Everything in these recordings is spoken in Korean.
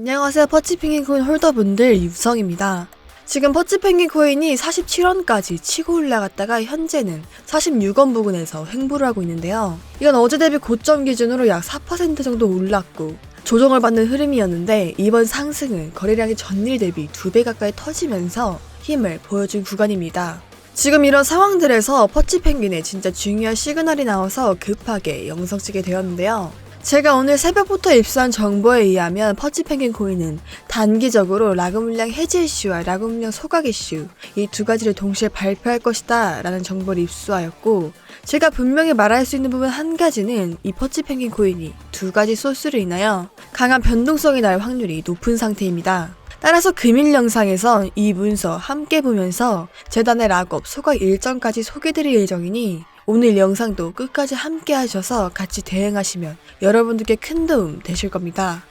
안녕하세요 퍼치펭귄 코인 홀더분들 유성입니다. 지금 퍼치펭귄 코인이 47원까지 치고 올라갔다가 현재는 46원 부근에서 횡보를 하고 있는데요. 이건 어제 대비 고점 기준으로 약 4% 정도 올랐고 조정을 받는 흐름이었는데 이번 상승은 거래량이 전일 대비 2배 가까이 터지면서 힘을 보여준 구간입니다. 지금 이런 상황들에서 퍼치펭귄의 진짜 중요한 시그널이 나와서 급하게 영상 찍게 되었는데요. 제가 오늘 새벽부터 입수한 정보에 의하면 퍼치펭귄 코인은 단기적으로 라그 물량 해제 이슈와 라그 물량 소각 이슈 이 두 가지를 동시에 발표할 것이다 라는 정보를 입수하였고 제가 분명히 말할 수 있는 부분 한 가지는 이 퍼치펭귄 코인이 두 가지 소스로 인하여 강한 변동성이 날 확률이 높은 상태입니다. 따라서 금일 영상에선 이 문서 함께 보면서 재단의 락업 소각 일정까지 소개드릴 예정이니 오늘 영상도 끝까지 함께 하셔서 같이 대응하시면 여러분들께 큰 도움 되실 겁니다.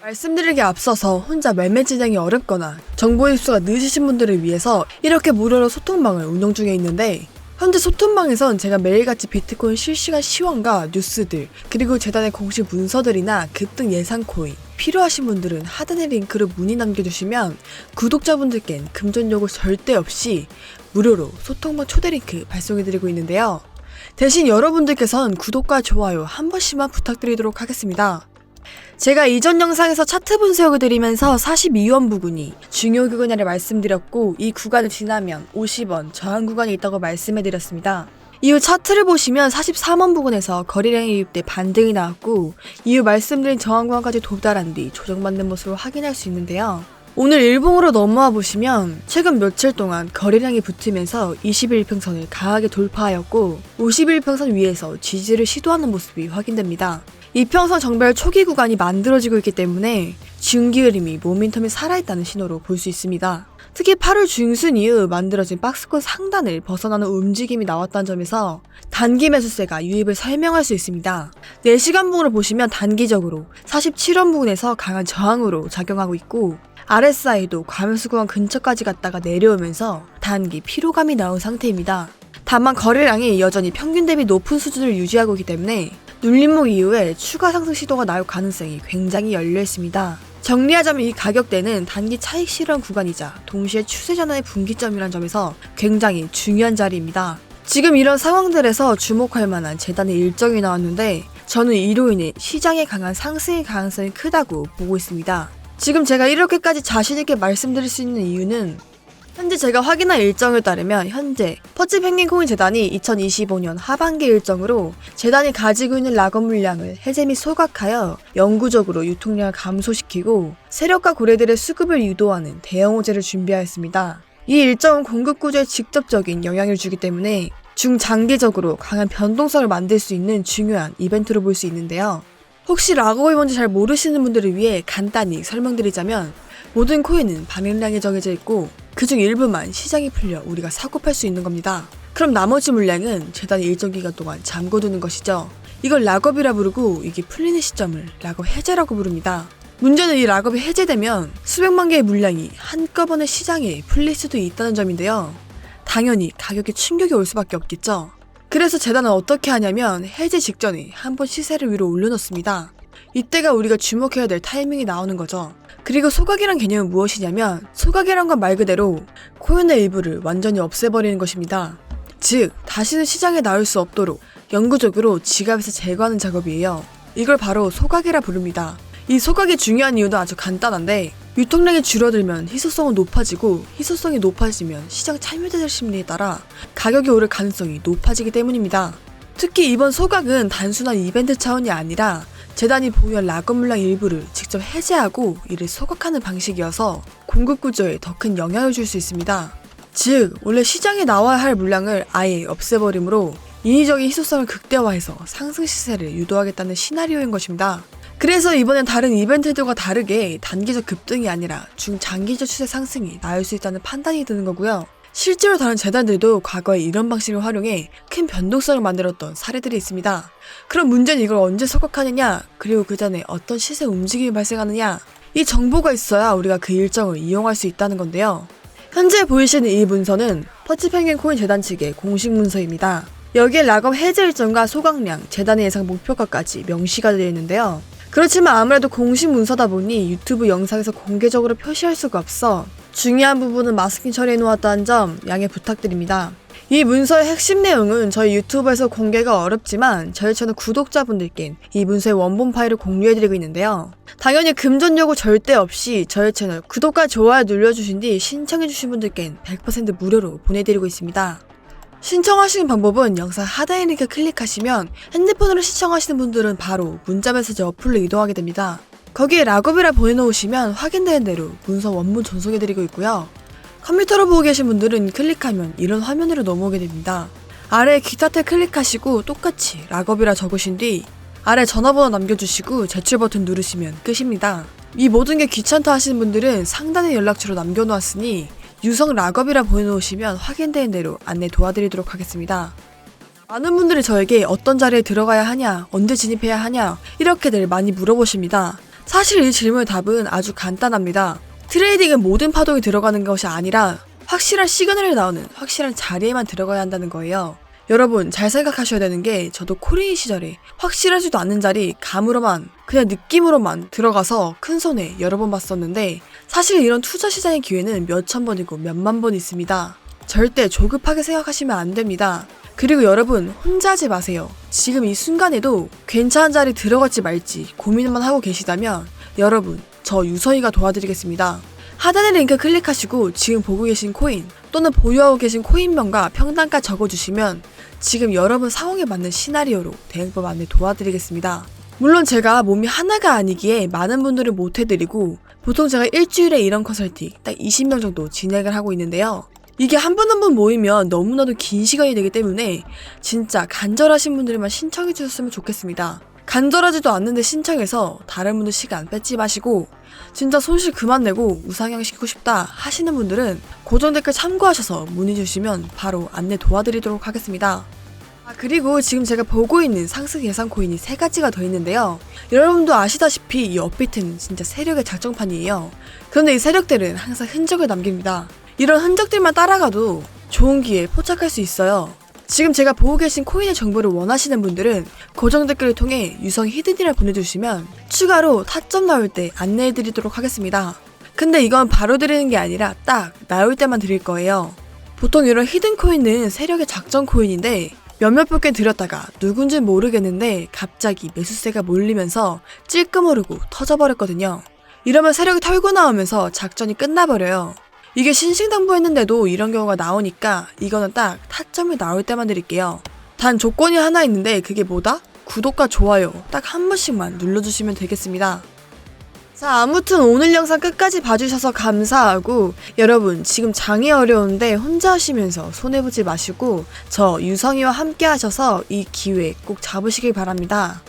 말씀드리기 앞서서 혼자 매매 진행이 어렵거나 정보 입수가 늦으신 분들을 위해서 이렇게 무료로 소통방을 운영 중에 있는데 현재 소통방에선 제가 매일같이 비트코인 실시간 시황과 뉴스들 그리고 재단의 공식 문서들이나 급등 예상 코인 필요하신 분들은 하단의 링크로 문의 남겨주시면 구독자분들께는 금전 요구 절대 없이 무료로 소통방 초대 링크 발송해드리고 있는데요. 대신 여러분들께선 구독과 좋아요 한 번씩만 부탁드리도록 하겠습니다. 제가 이전 영상에서 차트 분석을 드리면서 42원 부근이 중요 구간이라 말씀드렸고 이 구간을 지나면 50원 저항 구간이 있다고 말씀해드렸습니다. 이후 차트를 보시면 43원 부근에서 거래량이 유입돼 반등이 나왔고 이후 말씀드린 저항 구간까지 도달한 뒤 조정받는 모습을 확인할 수 있는데요. 오늘 일봉으로 넘어와 보시면 최근 며칠 동안 거래량이 붙으면서 21평선을 강하게 돌파하였고 51평선 위에서 지지를 시도하는 모습이 확인됩니다. 이평선 정별 초기 구간이 만들어지고 있기 때문에 중기 흐름이 모멘텀이 살아있다는 신호로 볼 수 있습니다. 특히 8월 중순 이후 만들어진 박스권 상단을 벗어나는 움직임이 나왔다는 점에서 단기 매수세가 유입을 설명할 수 있습니다. 4시간 분으로 보시면 단기적으로 47원 부근에서 강한 저항으로 작용하고 있고 RSI도 과매수 구간 근처까지 갔다가 내려오면서 단기 피로감이 나온 상태입니다. 다만 거래량이 여전히 평균 대비 높은 수준을 유지하고 있기 때문에 눌림목 이후에 추가 상승 시도가 나올 가능성이 굉장히 열려 있습니다. 정리하자면 이 가격대는 단기 차익 실현 구간이자 동시에 추세 전환의 분기점이란 점에서 굉장히 중요한 자리입니다. 지금 이런 상황들에서 주목할 만한 재단의 일정이 나왔는데 저는 이로 인해 시장의 강한 상승의 가능성이 크다고 보고 있습니다. 지금 제가 이렇게까지 자신있게 말씀드릴 수 있는 이유는 현재 제가 확인한 일정을 따르면 현재 퍼치 펭귄 코인 재단이 2025년 하반기 일정으로 재단이 가지고 있는 락업 물량을 해제 및 소각하여 영구적으로 유통량을 감소시키고 세력과 고래들의 수급을 유도하는 대형 호재를 준비하였습니다. 이 일정은 공급 구조에 직접적인 영향을 주기 때문에 중장기적으로 강한 변동성을 만들 수 있는 중요한 이벤트로 볼 수 있는데요. 혹시 락업이 뭔지 잘 모르시는 분들을 위해 간단히 설명드리자면 모든 코인은 반응량이 정해져 있고 그중 일부만 시장이 풀려 우리가 사고 팔 수 있는 겁니다. 그럼 나머지 물량은 재단이 일정 기간 동안 잠궈두는 것이죠. 이걸 락업이라 부르고 이게 풀리는 시점을 락업 해제라고 부릅니다. 문제는 이 락업이 해제되면 수백만 개의 물량이 한꺼번에 시장에 풀릴 수도 있다는 점인데요. 당연히 가격에 충격이 올 수밖에 없겠죠. 그래서 재단은 어떻게 하냐면 해제 직전에 한번 시세를 위로 올려놓습니다. 이때가 우리가 주목해야 될 타이밍이 나오는 거죠. 그리고 소각이란 개념은 무엇이냐면 소각이란 건 말 그대로 코인의 일부를 완전히 없애버리는 것입니다. 즉 다시는 시장에 나올 수 없도록 영구적으로 지갑에서 제거하는 작업이에요. 이걸 바로 소각이라 부릅니다. 이 소각이 중요한 이유도 아주 간단한데 유통량이 줄어들면 희소성은 높아지고 희소성이 높아지면 시장 참여자들 심리에 따라 가격이 오를 가능성이 높아지기 때문입니다. 특히 이번 소각은 단순한 이벤트 차원이 아니라 재단이 보유한 락업 물량 일부를 직접 해제하고 이를 소각하는 방식이어서 공급 구조에 더 큰 영향을 줄 수 있습니다. 즉, 원래 시장에 나와야 할 물량을 아예 없애버림으로 인위적인 희소성을 극대화해서 상승 시세를 유도하겠다는 시나리오인 것입니다. 그래서 이번엔 다른 이벤트들과 다르게 단기적 급등이 아니라 중장기적 추세 상승이 나올 수 있다는 판단이 드는 거고요. 실제로 다른 재단들도 과거에 이런 방식을 활용해 큰 변동성을 만들었던 사례들이 있습니다. 그럼 문제는 이걸 언제 소각하느냐, 그리고 그 전에 어떤 시세 움직임이 발생하느냐, 이 정보가 있어야 우리가 그 일정을 이용할 수 있다는 건데요. 현재 보이시는 이 문서는 퍼치펭귄 코인 재단 측의 공식 문서입니다. 여기에 락업 해제 일정과 소각량, 재단의 예상 목표가까지 명시가 되어 있는데요. 그렇지만 아무래도 공식 문서다 보니 유튜브 영상에서 공개적으로 표시할 수가 없어 중요한 부분은 마스킹 처리해 놓았다는 점 양해 부탁드립니다. 이 문서의 핵심 내용은 저희 유튜브에서 공개가 어렵지만 저희 채널 구독자분들께 이 문서의 원본 파일을 공유해드리고 있는데요. 당연히 금전 요구 절대 없이 저희 채널 구독과 좋아요 눌러주신 뒤 신청해주신 분들께 100% 무료로 보내드리고 있습니다. 신청하시는 방법은 영상 하단의 링크 클릭하시면 핸드폰으로 시청하시는 분들은 바로 문자메시지 어플로 이동하게 됩니다. 거기에 락업이라 보내놓으시면 확인되는 대로 문서 원문 전송해드리고 있고요. 컴퓨터로 보고 계신 분들은 클릭하면 이런 화면으로 넘어오게 됩니다. 아래 기타 탭 클릭하시고 똑같이 락업이라 적으신 뒤 아래 전화번호 남겨주시고 제출 버튼 누르시면 끝입니다. 이 모든 게 귀찮다 하시는 분들은 상단에 연락처로 남겨놓았으니 유성 락업이라 보내놓으시면 확인되는 대로 안내 도와드리도록 하겠습니다. 많은 분들이 저에게 어떤 자리에 들어가야 하냐, 언제 진입해야 하냐, 이렇게들 많이 물어보십니다. 사실 이 질문의 답은 아주 간단합니다. 트레이딩은 모든 파동이 들어가는 것이 아니라 확실한 시그널이 나오는 확실한 자리에만 들어가야 한다는 거예요. 여러분 잘 생각하셔야 되는 게 저도 코리인 시절에 확실하지도 않는 자리 감으로만 그냥 느낌으로만 들어가서 큰 손해 여러 번 봤었는데 사실 이런 투자 시장의 기회는 몇천 번이고 몇만 번 있습니다. 절대 조급하게 생각하시면 안 됩니다. 그리고 여러분 혼자 하지 마세요. 지금 이 순간에도 괜찮은 자리 들어갈지 말지 고민만 하고 계시다면 여러분 저 유서희가 도와드리겠습니다. 하단의 링크 클릭하시고 지금 보고 계신 코인 또는 보유하고 계신 코인명과 평단가 적어주시면 지금 여러분 상황에 맞는 시나리오로 대응법 안내 도와드리겠습니다. 물론 제가 몸이 하나가 아니기에 많은 분들을 못 해드리고 보통 제가 일주일에 이런 컨설팅 딱 20명 정도 진행을 하고 있는데요. 이게 한분 한 분 모이면 너무나도 긴 시간이 되기 때문에 진짜 간절하신 분들만 신청해 주셨으면 좋겠습니다. 간절하지도 않는데 신청해서 다른 분들 시간 뺏지 마시고 진짜 손실 그만 내고 우상향 시키고 싶다 하시는 분들은 고정 댓글 참고하셔서 문의 주시면 바로 안내 도와드리도록 하겠습니다. 아, 그리고 지금 제가 보고 있는 상승 예상 코인이 세 가지가 더 있는데요. 여러분도 아시다시피 이 업비트는 진짜 세력의 작정판이에요. 그런데 이 세력들은 항상 흔적을 남깁니다. 이런 흔적들만 따라가도 좋은 기회에 포착할 수 있어요. 지금 제가 보고 계신 코인의 정보를 원하시는 분들은 고정 댓글을 통해 유성 히든이라 보내주시면 추가로 타점 나올 때 안내해드리도록 하겠습니다. 근데 이건 바로 드리는 게 아니라 딱 나올 때만 드릴 거예요. 보통 이런 히든 코인은 세력의 작전 코인인데 몇몇 분께 드렸다가 누군지 모르겠는데 갑자기 매수세가 몰리면서 찔끔 오르고 터져버렸거든요. 이러면 세력이 털고 나오면서 작전이 끝나버려요. 이게 신신당부했는데도 이런 경우가 나오니까 이거는 딱 타점이 나올 때만 드릴게요. 단 조건이 하나 있는데 그게 뭐다? 구독과 좋아요 딱 한 번씩만 눌러주시면 되겠습니다. 자, 아무튼 오늘 영상 끝까지 봐주셔서 감사하고 여러분 지금 장이 어려운데 혼자 하시면서 손해보지 마시고 저 유성이와 함께 하셔서 이 기회 꼭 잡으시길 바랍니다.